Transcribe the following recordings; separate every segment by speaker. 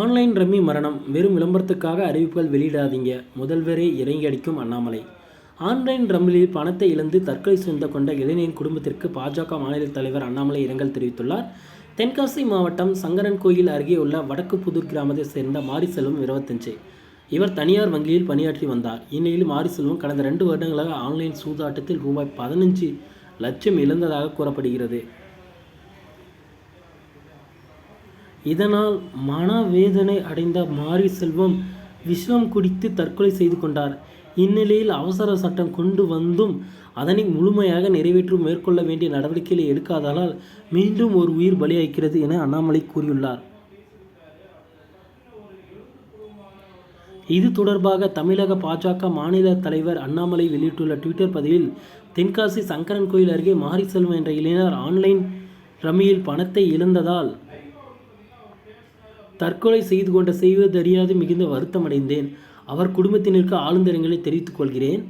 Speaker 1: Online rummy மரணம் வெறும் விளம்பரத்துக்காக அறிவிப்புகள் வெளியிடாதீங்க. முதல்வரே இறங்கி அடிக்கும் அண்ணாமலை. ஆன்லைன் ரம்மிலில் பணத்தை இழந்து தற்கொலை சொந்த கொண்ட இளைஞரின் குடும்பத்திற்கு பாஜக மாநில தலைவர் அண்ணாமலை இரங்கல் தெரிவித்துள்ளார். தென்காசி மாவட்டம் சங்கரன் கோயில் அருகே உள்ள வடக்கு புதூர் கிராமத்தை சேர்ந்த மாரிசெல்வம் இருபத்தஞ்சு. இவர் தனியார் வங்கியில் பணியாற்றி வந்தார். இந்நிலையில் மாரிசெல்வம் கடந்த ரெண்டு வருடங்களாக ஆன்லைன் சூதாட்டத்தில் ரூபாய் பதினஞ்சு லட்சம் இழந்ததாக கூறப்படுகிறது. இதனால் மனவேதனை அடைந்த மாரி செல்வம் விஷம் குடித்து தற்கொலை செய்து கொண்டார். இந்நிலையில் அவசர சட்டம் கொண்டு வந்தும் அதனை முழுமையாக நிறைவேற்றும் மேற்கொள்ள வேண்டிய நடவடிக்கைகளை எடுக்காததால் மீண்டும் ஒரு உயிர் பலியாகிறது என அண்ணாமலை கூறியுள்ளார். இது தொடர்பாக தமிழக பாஜக மாநில தலைவர் அண்ணாமலை வெளியிட்டுள்ள ட்விட்டர் பதிவில் தென்காசி சங்கரன் கோயில் அருகே மாரி செல்வம் என்ற இளைஞர் ஆன்லைன் ரம்மியில் பணத்தை இழந்ததால் தற்கொலை செய்து கொண்ட செய்வதறியாது மிகுந்த வருத்தமடைந்தேன். அவர் குடும்பத்தினருக்கு ஆழ்ந்த இரங்கலை தெரிவித்துக் கொள்கிறேன்.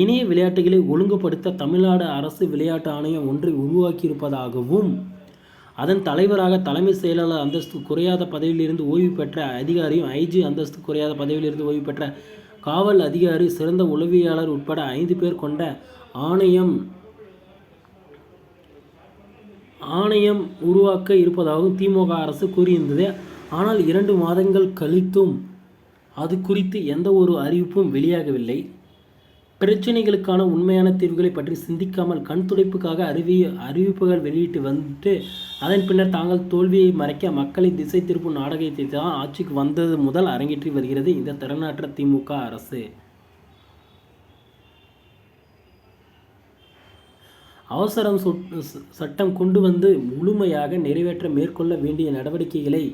Speaker 1: இணைய விளையாட்டுகளை ஒழுங்குபடுத்த தமிழ்நாடு அரசு விளையாட்டு ஆணையம் ஒன்றை உருவாக்கியிருப்பதாகவும் அதன் தலைவராக தலைமை செயலாளர் அந்தஸ்து குறையாத பதவியிலிருந்து ஓய்வு பெற்ற அதிகாரியும் ஐஜி அந்தஸ்து குறையாத பதவியிலிருந்து ஓய்வு பெற்ற காவல் அதிகாரி சிறந்த உளவியாளர் உட்பட ஐந்து பேர் கொண்ட ஆணையம் ஆணையம் உருவாக்க இருப்பதாகவும் திமுக அரசு கூறியிருந்தது. ஆனால் இரண்டு மாதங்கள் கழித்தும் அது குறித்து எந்த ஒரு அறிவிப்பும் வெளியாகவில்லை. பிரச்சனைகளுக்கான உண்மையான தீர்வுகளை பற்றி சிந்திக்காமல் கண் துடைப்புக்காக அறிவி அறிவிப்புகள் வெளியிட்டு வந்துட்டு அதன் பின்னர் தாங்கள் தோல்வியை மறைக்க மக்களை திசை திருப்பும் நாடகத்தை தான் ஆட்சிக்கு வந்தது முதல் அரங்கேற்றி வருகிறது இந்த திறனாற்ற திமுக அரசு. அவசரம் சட்டம் கொண்டு வந்து முழுமையாக நிறைவேற்ற மேற்கொள்ள வேண்டிய நடவடிக்கைகளை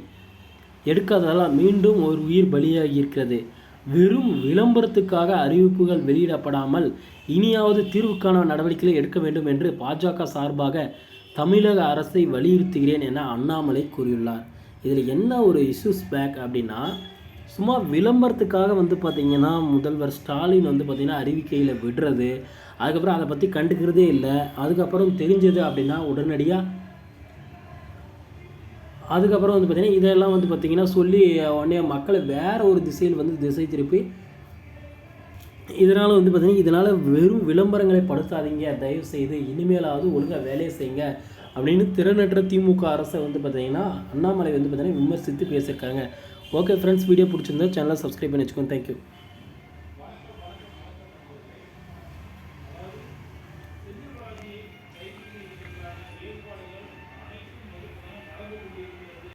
Speaker 1: எடுக்காததால் மீண்டும் ஒரு உயிர் பலியாகி இருக்கிறது வெறும் விளம்பரத்துக்காக அறிவிப்புகள் வெளியிடப்படாமல் இனியாவது தீர்வுக்கான நடவடிக்கைகளை எடுக்க வேண்டும் என்று பாஜக சார்பாக தமிழக அரசை வலியுறுத்துகிறேன் என அண்ணாமலை கூறியுள்ளார். இதில் என்ன ஒரு இஷ்யூஸ் பேக் அப்படின்னா சும்மா விளம்பரத்துக்காக வந்து பார்த்திங்கன்னா முதல்வர் ஸ்டாலின் வந்து பார்த்திங்கன்னா அறிவிக்கையில் விடுறது அதுக்கப்புறம் அதை பற்றி கண்டுக்கிறதே இல்லை அதுக்கப்புறம் தெரிஞ்சது அப்படின்னா உடனடியாக அதுக்கப்புறம் வந்து பார்த்திங்கன்னா இதெல்லாம் வந்து பார்த்திங்கன்னா சொல்லி உடனே மக்களை வேறு ஒரு திசையில் வந்து திசை திருப்பி இதனால் வந்து பார்த்திங்கன்னா இதனால் வெறும் விளம்பரங்களை படுத்தாதீங்க. தயவு செய்து இனிமேலாவது ஒழுங்காக வேலையை செய்யுங்க அப்படின்னு திறனற்ற திமுக அரசை வந்து பார்த்திங்கன்னா அண்ணாமலை வந்து பார்த்திங்கன்னா விமர்சித்து பேசியிருக்காங்க. ஓகே ஃப்ரெண்ட்ஸ் வீடியோ பிடிச்சிருந்தா சேனலை சப்ஸ்கிரைப் பண்ணி வச்சுக்கோங்க. தேங்க்யூ